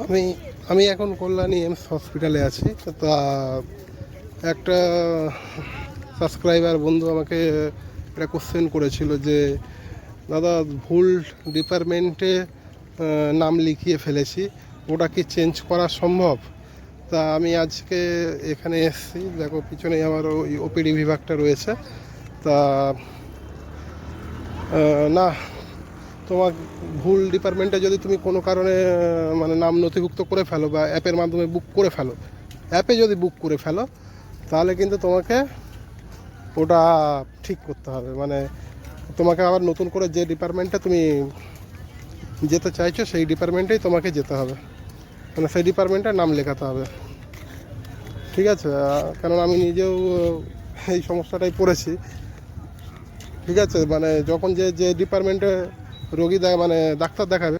আমি আমি এখন কল্যাণী এমস হসপিটালে আছি। তা একটা সাবস্ক্রাইবার বন্ধু আমাকে একটা কোশ্চেন করেছিল যে, দাদা, ভুল ডিপার্টমেন্টে নাম লিখিয়ে ফেলেছি, ওটা কি চেঞ্জ করা সম্ভব? তা আমি আজকে এখানে এসেছি। দেখো, পিছনে আমার ওই ওপিডি বিভাগটা রয়েছে। তা না তোমার ভুল ডিপার্টমেন্টে যদি তুমি কোনো কারণে মানে নাম নথিভুক্ত করে ফেলো বা অ্যাপের মাধ্যমে বুক করে ফেলো অ্যাপে যদি বুক করে ফেলো, তাহলে কিন্তু তোমাকে ওটা ঠিক করতে হবে। মানে তোমাকে আবার নতুন করে যে ডিপার্টমেন্টে তুমি যেতে চাইছো, সেই ডিপার্টমেন্টেই তোমাকে যেতে হবে। মানে সেই ডিপার্টমেন্টের নাম লেখাতে হবে। ঠিক আছে? কারণ আমি নিজেও এই সমস্যাটাই পড়েছি। ঠিক আছে? মানে যখন যে যে ডিপার্টমেন্টে রোগী মানে ডাক্তার দেখাবে।